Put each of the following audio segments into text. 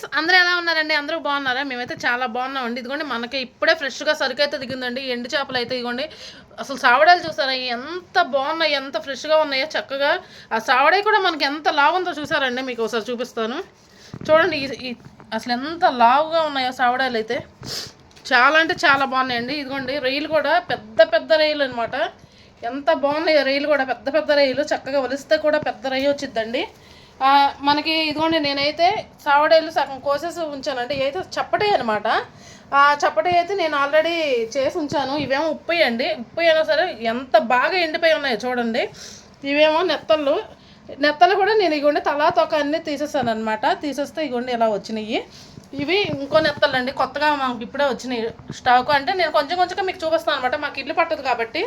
Friends అందరూ ఎలా ఉన్నారండి? అందరూ బాగున్నారా? మేమైతే చాలా బాగున్నామండి. ఇదిగోండి మనకి ఇప్పుడే ఫ్రెష్గా సరుకు అయితే దిగిందండి. ఎండు చేపలు అయితే ఇదిగోండి. అసలు సావడాలు చూసారా? ఎంత బాగున్నాయి? ఎంత ఫ్రెష్గా ఉన్నాయో చక్కగా. ఆ సావడాయి కూడా మనకి ఎంత లావు ఉందో చూసారండి? మీకు ఒకసారి చూపిస్తాను. చూడండి అసలు ఎంత లావుగా ఉన్నాయో సావడాలు అయితే. చాలా అంటే చాలా బాగున్నాయండి. ఇదిగోండి రైలు కూడా పెద్ద పెద్ద రైలు అనమాట ఎంత బాగున్నాయో రైలు కూడా పెద్ద పెద్ద రైలు. చక్కగా వలిస్తే కూడా పెద్ద రైలు వచ్చిద్దండి. మనకి ఇదిగోండి నేనైతే సావడేళ్ళు సగం కోసేసి ఉంచానండి అయితే చప్పటే అనమాట ఆ చప్పటి అయితే నేను ఆల్రెడీ చేసి ఉంచాను. ఇవేమో ఉప్పు అండి ఉప్పు అయినా సరే ఎంత బాగా ఎండిపోయి ఉన్నాయో చూడండి. ఇవేమో నెత్తళ్ళు. నెత్తలు కూడా నేను ఇగోండి తలా తొక్క అన్నీ తీసేసాను అనమాట తీసేస్తే ఇగోండి ఇలా వచ్చినాయి. ఇవి ఇంకో నెత్తలండి కొత్తగా మాకు ఇప్పుడే వచ్చినాయి స్టాక్. అంటే నేను కొంచెం కొంచెంగా మీకు చూపిస్తాను అనమాట మాకు ఇల్లు పట్టదు కాబట్టి.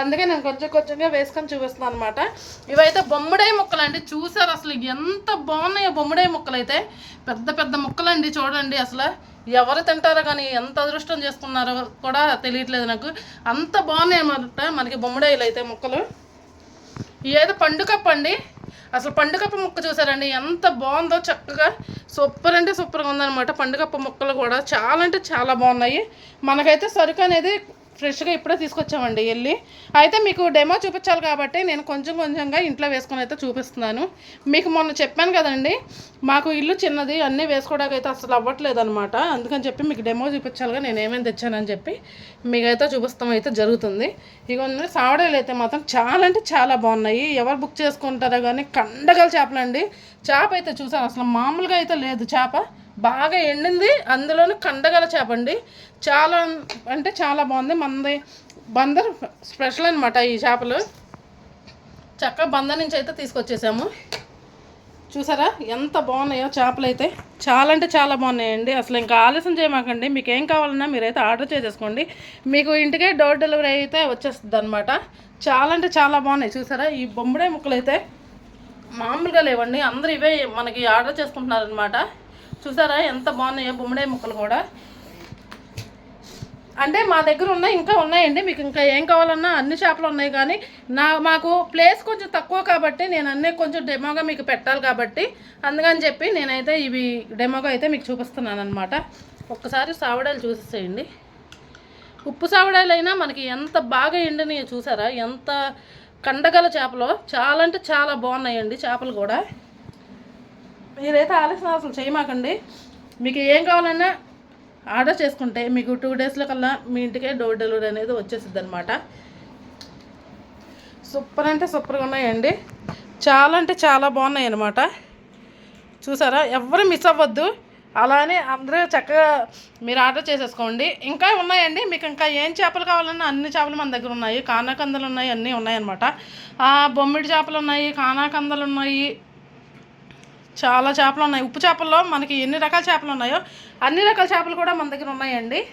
అందుకే నేను కొంచెం కొంచెంగా వేసుకొని చూపిస్తాను అనమాట ఇవైతే బొమ్మడాయి ముక్కలు అండి చూసారు అసలు ఎంత బాగున్నాయో బొమ్మడాయి ముక్కలు అయితే పెద్ద పెద్ద ముక్కలండి చూడండి అసలు. ఎవరు తింటారో కానీ ఎంత అదృష్టం చేసుకున్నారో కూడా తెలియట్లేదు నాకు. అంత బాగున్నాయి అన్నమాట మనకి బొమ్మడాయిలు అయితే ముక్కలు. ఏదో పండుకప్పండి అసలు పండుగప్ప ముక్క చూసారండి? ఎంత బాగుందో చక్కగా సూపర్ అంటే సూపర్గా ఉందన్నమాట. పండుగప్ప ముక్కలు కూడా చాలా అంటే చాలా బాగున్నాయి. మనకైతే సరుకు అనేది ఫ్రెష్గా ఇప్పుడే తీసుకొచ్చామండి వెళ్ళి. అయితే మీకు డెమో చూపించాలి కాబట్టి నేను కొంచెం కొంచెంగా ఇంట్లో వేసుకొని అయితే చూపిస్తున్నాను. మీకు మొన్న చెప్పాను కదండి మాకు ఇల్లు చిన్నది అన్నీ వేసుకోవడానికి అయితే అసలు అవ్వట్లేదు అనమాట అందుకని చెప్పి మీకు డెమో చూపించాలిగా నేను ఏమేమి తెచ్చానని చెప్పి మీకైతే చూపిస్తాం అయితే జరుగుతుంది. ఇక సావడాలు అయితే మాత్రం చాలా అంటే చాలా బాగున్నాయి. ఎవరు బుక్ చేసుకుంటారో కానీ కండగల చేపలండి. చేప అయితే చూసాను అసలు మామూలుగా అయితే లేదు చేప. బాగా ఎండింది. అందులోనూ కండగల చేప అండి. చాలా అంటే చాలా బాగుంది. మనది బందర్ స్పెషల్ అనమాట ఈ చేపలు. చక్కగా బందర్ నుంచి అయితే తీసుకొచ్చేసాము. చూసారా? ఎంత బాగున్నాయో చేపలు అయితే చాలా అంటే చాలా బాగున్నాయండి. అసలు ఇంకా ఆలస్యం చేయమాకండి. మీకు ఏం కావాలన్నా మీరైతే ఆర్డర్ చేసేసుకోండి. మీకు ఇంటికే డోర్ డెలివరీ అయితే వచ్చేస్తుంది అనమాట చాలా అంటే చాలా బాగున్నాయి. చూసారా? ఈ బొమ్మడే ముక్కలు అయితే మామూలుగా లేవండి. అందరూ ఇవే మనకి ఆర్డర్ చేసుకుంటున్నారనమాట చూసారా ఎంత బాగున్నాయో బొమ్మడే ముక్కలు కూడా. అంటే మా దగ్గర ఉన్నాయి ఇంకా ఉన్నాయండి మీకు ఇంకా ఏం కావాలన్నా అన్ని చేపలు ఉన్నాయి కానీ నా మాకు ప్లేస్ కొంచెం తక్కువ కాబట్టి నేను అన్నీ కొంచెం డెమోగా మీకు పెట్టాలి కాబట్టి అందుకని చెప్పి నేనైతే ఇవి డెమోగా అయితే మీకు చూపిస్తున్నాను అనమాట ఒక్కసారి సావడాలు చూసేసేయండి. ఉప్పు సావడాలైనా మనకి ఎంత బాగా ఎండినాయో చూసారా? ఎంత కండగల చేపలో? చాలా అంటే చాలా బాగున్నాయండి చేపలు కూడా. మీరైతే ఆలోచన అసలు చేయమాకండి. మీకు ఏం కావాలన్నా ఆర్డర్ చేసుకుంటే మీకు టూ డేస్లో కల్లా మీ ఇంటికే డోర్ డెలివరీ అనేది వచ్చేసిద్ది అనమాట సూపర్ అంటే సూపర్గా ఉన్నాయండి. చాలా అంటే చాలా బాగున్నాయి అనమాట చూసారా? ఎవరు మిస్ అవ్వద్దు. అలానే అందరూ చక్కగా మీరు ఆర్డర్ చేసేసుకోండి. ఇంకా ఉన్నాయండి. మీకు ఇంకా ఏం చేపలు కావాలన్నా అన్ని చేపలు మన దగ్గర ఉన్నాయి. కానాకందలు ఉన్నాయి అన్నీ ఉన్నాయన్నమాట. బొమ్మిడి చేపలు ఉన్నాయి కానాకందలు ఉన్నాయి చాలా చేపలు ఉన్నాయి. ఉప్పు చేపల్లో మనకి ఎన్ని రకాల చేపలు ఉన్నాయో అన్ని రకాల చేపలు కూడా మన దగ్గర ఉన్నాయండి.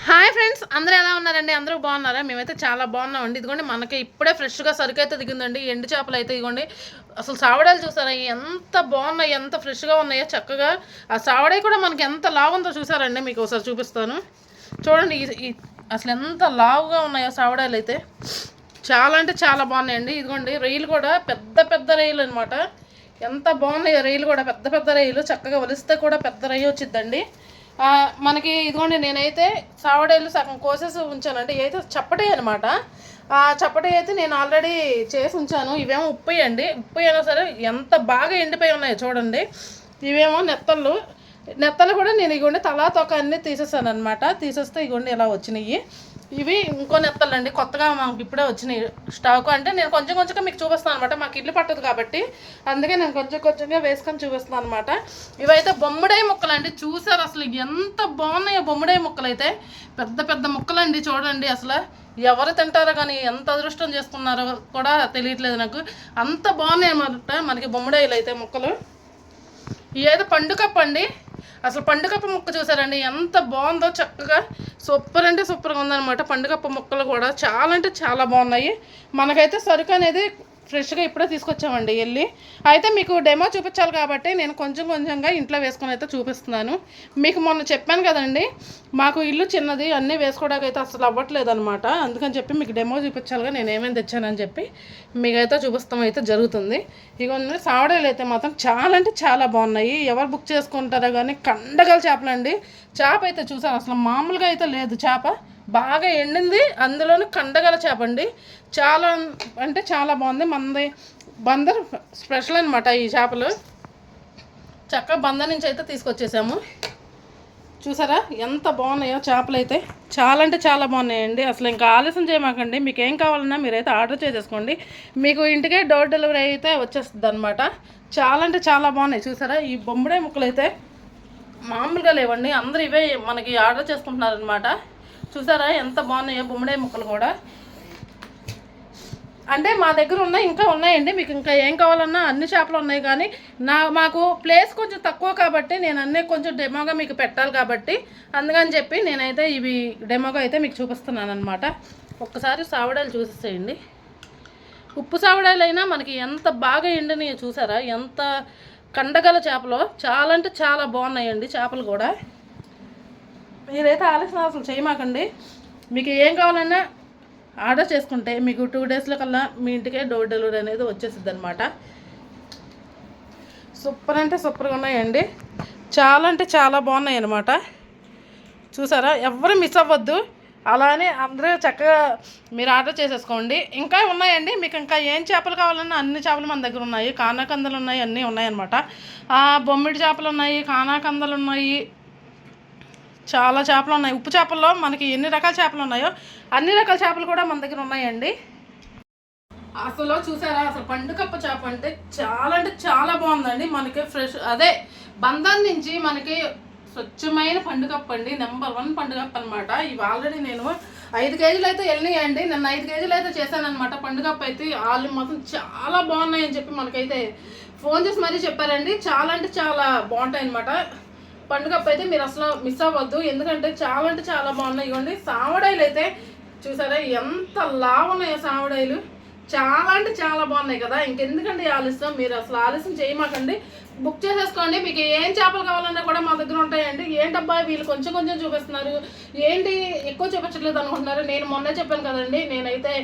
హాయ్ ఫ్రెండ్స్ అందరూ ఎలా ఉన్నారండి? అందరూ బాగున్నారా? మేమైతే చాలా బాగున్నామండి. ఇదిగోండి మనకి ఇప్పుడే ఫ్రెష్గా సరుకు అయితే దిగిందండి. ఎండు చేపలు అయితే ఇదిగోండి. అసలు సావడాలు చూసారా? ఎంత బాగున్నాయి ఎంత ఫ్రెష్గా ఉన్నాయో చక్కగా. ఆ సావడాయి కూడా మనకి ఎంత లావుందో చూసారండి? మీకు ఒకసారి చూపిస్తాను. చూడండి ఈ- ఈ అసలు ఎంత లావుగా ఉన్నాయో సావడాలు అయితే. చాలా అంటే చాలా బాగున్నాయండి. ఇదిగోండి రొయ్యలు కూడా పెద్ద పెద్ద రొయ్యలు అనమాట ఎంత బాగున్నాయి రొయ్యలు కూడా పెద్ద పెద్ద రొయ్యలు చక్కగా వలిస్తే కూడా పెద్ద రొయ్య వచ్చిద్దండి. మనకి ఇదిగోండి నేనైతే సావడేలు సగం కోసేసి ఉంచానండి అయితే చప్పటే అనమాట ఆ చప్పటి అయితే నేను ఆల్రెడీ చేసి ఉంచాను. ఇవేమో ఉప్పు అండి. ఉప్పు అయినా సరే ఎంత బాగా ఎండిపోయి ఉన్నాయో చూడండి. ఇవేమో నెత్తళ్ళు. నెత్తలు కూడా నేను ఇగోండి తలా తొక్క అన్నీ తీసేసాను అనమాట తీసేస్తే ఇగోండి ఇలా వచ్చినాయి. ఇవి ఇంకో నెత్తలండి కొత్తగా మాకు ఇప్పుడే వచ్చినాయి. స్టాక్ అంటే నేను కొంచెం కొంచెంగా మీకు చూపిస్తాను అనమాట మాకు ఇల్లు పట్టదు కాబట్టి. అందుకే నేను కొంచెం కొంచెంగా వేసుకొని చూపిస్తాను అనమాట ఇవైతే బొమ్మడాయి ముక్కలు అండి చూసారు అసలు ఎంత బాగున్నాయో బొమ్మడాయి ముక్కలు అయితే పెద్ద పెద్ద ముక్కలండి చూడండి అసలు. ఎవరు తింటారో కానీ ఎంత అదృష్టం చేసుకున్నారో కూడా తెలియట్లేదు నాకు. అంత బాగున్నాయి అన్నమాట మనకి బొమ్మడాయిలు అయితే ముక్కలు. ఏదో పండుకప్పండి. అసలు పండుగప్ప ముక్క చూసారండి? ఎంత బాగుందో చక్కగా సూపర్ అంటే సూపర్గా ఉందన్నమాట. పండుగప్ప ముక్కలు కూడా చాలా అంటే చాలా బాగున్నాయి. మనకైతే సరుకు అనేది ఫ్రెష్గా ఇప్పుడే తీసుకొచ్చామండి వెళ్ళి. అయితే మీకు డెమో చూపించాలి కాబట్టి నేను కొంచెం కొంచెంగా ఇంట్లో వేసుకొని అయితే చూపిస్తున్నాను. మీకు మొన్న చెప్పాను కదండి మాకు ఇల్లు చిన్నది అన్నీ వేసుకోవడానికి అయితే అసలు అవ్వట్లేదు అనమాట అందుకని చెప్పి మీకు డెమో చూపించాలిగా నేను ఏమేమి తెచ్చానని చెప్పి మీకైతే చూపిస్తాం అయితే జరుగుతుంది. ఇక సావడలు అయితే మాత్రం చాలా అంటే చాలా బాగున్నాయి. ఎవరు బుక్ చేసుకుంటారో కానీ కండగల చేపలండి. చేప అయితే చూసాను అసలు మామూలుగా అయితే లేదు చేప. బాగా ఎండింది. అందులోనూ కండగల చేప అండి. చాలా అంటే చాలా బాగుంది. మనది బందర్ స్పెషల్ అనమాట ఈ చేపలు. చక్కగా బందర్ నుంచి అయితే తీసుకొచ్చేసాము. చూసారా? ఎంత బాగున్నాయో చేపలు అయితే చాలా అంటే చాలా బాగున్నాయండి. అసలు ఇంకా ఆలస్యం చేయమాకండి. మీకు ఏం కావాలన్నా మీరైతే ఆర్డర్ చేసేసుకోండి. మీకు ఇంటికే డోర్ డెలివరీ అయితే వచ్చేస్తుంది అనమాట చాలా అంటే చాలా బాగున్నాయి. చూసారా? ఈ బొమ్మడే ముక్కలు అయితే మామూలుగా లేవండి. అందరూ ఇవే మనకి ఆర్డర్ చేసుకుంటున్నారనమాట చూసారా ఎంత బాగున్నాయో గుమ్మడే ముక్కలు కూడా. అంటే మా దగ్గర ఉన్నాయి ఇంకా ఉన్నాయండి మీకు ఇంకా ఏం కావాలన్నా అన్ని చేపలు ఉన్నాయి కానీ నా మాకు ప్లేస్ కొంచెం తక్కువ కాబట్టి నేను అన్నీ కొంచెం డెమోగా మీకు పెట్టాలి కాబట్టి అందుకని చెప్పి నేనైతే ఇవి డెమోగా అయితే మీకు చూపిస్తున్నాను అనమాట ఒక్కసారి సావడాలు చూసేసేయండి. ఉప్పు సావడాలైనా మనకి ఎంత బాగా ఎండినాయో చూసారా? ఎంత కండగల చేపలో? చాలా అంటే చాలా బాగున్నాయండి చేపలు కూడా. మీరైతే ఆలోచన అసలు చేయమాకండి. మీకు ఏం కావాలన్నా ఆర్డర్ చేసుకుంటే మీకు టూ డేస్లో కల్లా మీ ఇంటికే డోర్ డెలివరీ అనేది వచ్చేసిద్ది అనమాట సూపర్ అంటే సూపర్గా ఉన్నాయండి. చాలా అంటే చాలా బాగున్నాయి అనమాట చూసారా? ఎవరు మిస్ అవ్వద్దు. అలానే అందరూ చక్కగా మీరు ఆర్డర్ చేసేసుకోండి. ఇంకా ఉన్నాయండి. మీకు ఇంకా ఏం చేపలు కావాలన్నా అన్ని చేపలు మన దగ్గర ఉన్నాయి. కానాకందలు ఉన్నాయి అన్నీ ఉన్నాయన్నమాట. బొమ్మిడి చేపలు ఉన్నాయి కానాకందలు ఉన్నాయి చాలా చేపలు ఉన్నాయి. ఉప్పు చేపల్లో మనకి ఎన్ని రకాల చేపలు ఉన్నాయో అన్ని రకాల చేపలు కూడా మన దగ్గర ఉన్నాయండి. అసలు చూసారా? అసలు పండుకప్ప చేప అంటే చాలా అంటే చాలా బాగుందండి. మనకి ఫ్రెష్ అదే బంధం నుంచి మనకి స్వచ్ఛమైన పండుగప్ప అండి. నెంబర్ వన్ పండుగప్ప అనమాట ఇవి ఆల్రెడీ నేను ఐదు కేజీలు అయితే వెళ్ళినాయండి. నన్ను ఐదు కేజీలు అయితే చేశానమాట పండుగప్ప అయితే. వాళ్ళు మాత్రం చాలా బాగున్నాయని చెప్పి మనకైతే ఫోన్ చేసి మరీ చెప్పారండి. చాలా అంటే చాలా బాగుంటాయి అనమాట పండుగ అయితే మీరు అసలు మిస్ అవ్వద్దు. ఎందుకంటే చాలా అంటే చాలా బాగున్నాయి. ఇవ్వండి సావడాయిలు అయితే చూసారా ఎంత లావు ఉన్నాయో సావడాయిలు. చాలా అంటే చాలా బాగున్నాయి కదా. ఇంకెందుకండి ఆలస్యం? మీరు అసలు ఆలస్యం చేయమాకండి. బుక్ చేసేసుకోండి. మీకు ఏం చేపలు కావాలన్నా కూడా మా దగ్గర ఉంటాయండి. ఏంటబ్బా వీళ్ళు కొంచెం కొంచెం చూపిస్తున్నారు? ఏంటి? ఎక్కువ చూపించట్లేదు అనుకుంటున్నారు. నేను మొన్నే చెప్పాను కదండి. నేనైతే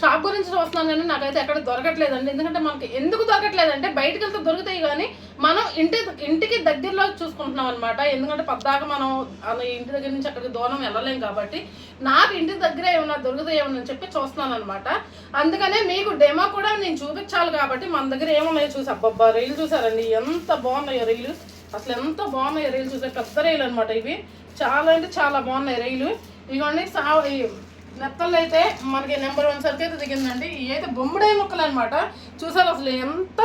షాప్ గురించి చూస్తున్నాను కానీ నాకైతే ఎక్కడ దొరకట్లేదండి. ఎందుకంటే మనకి ఎందుకు దొరకట్లేదంటే బయటకు వెళ్తే దొరుకుతాయి కానీ మనం ఇంటి ఇంటికి దగ్గరలో చూసుకుంటున్నాం అనమాట ఎందుకంటే పద్దాక మనం ఇంటి దగ్గర నుంచి అక్కడికి దూరం వెళ్ళలేం కాబట్టి నాకు ఇంటి దగ్గర ఏమైనా దొరుకుతాయేమో అని చెప్పి చూస్తున్నాను అనమాట అందుకనే మీకు డెమో కూడా నేను చూపించాలి కాబట్టి మన దగ్గర ఏమున్నాయో చూసి అబ్బబ్బా రీల్ చూసారండి. ఎంత బాగున్నాయో రీలు అసలు ఎంత బాగున్నాయో రీలు చూసారు పెద్ద రైలు అనమాట ఇవి. చాలా అంటే చాలా బాగున్నాయి రైలు. ఇవన్నీ సా నెత్తలు అయితే మనకి నెంబర్ వన్ సరికి అయితే దిగిందండి. ఇవి అయితే బొమ్మడాయి ముక్కలు అనమాట చూసారు అసలు ఎంత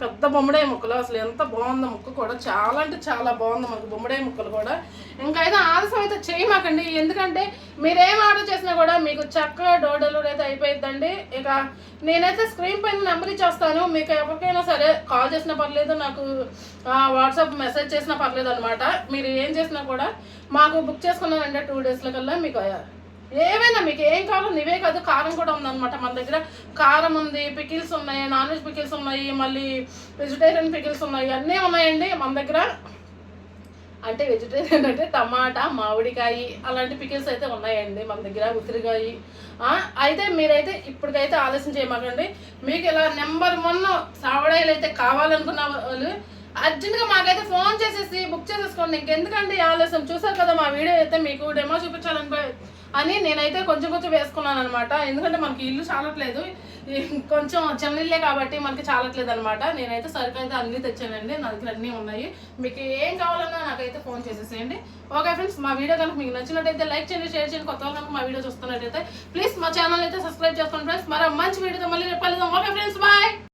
పెద్ద బొమ్మడాయి ముక్కలు అసలు ఎంత బాగుందో ముక్క కూడా. చాలా అంటే చాలా బాగుంది మనకు బొమ్మడాయి ముక్కలు కూడా. ఇంకా అయితే ఆలస్యం అయితే చేయమాకండి. ఎందుకంటే మీరేం ఆర్డర్ చేసినా కూడా మీకు చక్కగా డోర్ డెలివరీ అయితే అయిపోయిందండి ఇక నేనైతే స్క్రీన్ పైన నెంబర్ ఇచ్చేస్తాను. మీకు ఎవరికైనా సరే కాల్ చేసినా పర్లేదు నాకు వాట్సాప్ మెసేజ్ చేసినా పర్లేదు అనమాట మీరు ఏం చేసినా కూడా మాకు బుక్ చేసుకున్నానంటే టూ డేస్ల కల్లా మీకు ఏవైనా మీకు ఏం కావాలో ఇవే కాదు కారం కూడా ఉందన్నమాట మన దగ్గర. కారం ఉంది పికిల్స్ ఉన్నాయి నాన్ వెజ్ పికిల్స్ ఉన్నాయి మళ్ళీ వెజిటేరియన్ పికిల్స్ ఉన్నాయి అన్నీ ఉన్నాయండి మన దగ్గర. అంటే వెజిటేరియన్ అంటే టమాటా మామిడికాయ అలాంటి పికిల్స్ అయితే ఉన్నాయండి మన దగ్గర ఉసిరికాయ అయితే మీరైతే ఇప్పటికైతే ఆలస్యం చేయమాకండి. మీకు ఇలా నెంబర్ వన్ సావడాయిలు అయితే కావాలనుకున్న వాళ్ళు అర్జెంట్గా మాకైతే ఫోన్ చేసేసి బుక్ చేసేసుకోండి. ఇంకెందుకండి ఆలస్యం? చూసారు కదా మా వీడియో అయితే మీకు డెమో చూపించాలని అని నేనైతే కొంచెం కొంచెం వేసుకున్నాను అనమాట ఎందుకంటే మనకి ఇల్లు చాలట్లేదు. కొంచెం చిన్నల్లే కాబట్టి మనకి చాలట్లేదు అనమాట నేనైతే సరుకు అయితే అన్నీ తెచ్చానండి. నా దగ్గర అన్నీ ఉన్నాయి. మీకు ఏం కావాలన్నా నాకైతే ఫోన్ చేసేసేయండి. ఓకే ఫ్రెండ్స్ మా వీడియో కనుక మీకు నచ్చినట్టయితే లైక్ చేయండి షేర్ చేయండి. కొత్త వాళ్ళు మా వీడియో చూస్తున్నట్టయితే ప్లీజ్ మా ఛానల్ అయితే సబ్స్క్రైబ్ చేసుకోండి ఫ్రెండ్స్. మరో మంచి వీడియోతో మళ్ళీ రేపు ఓకే ఫ్రెండ్స్ బాయ్!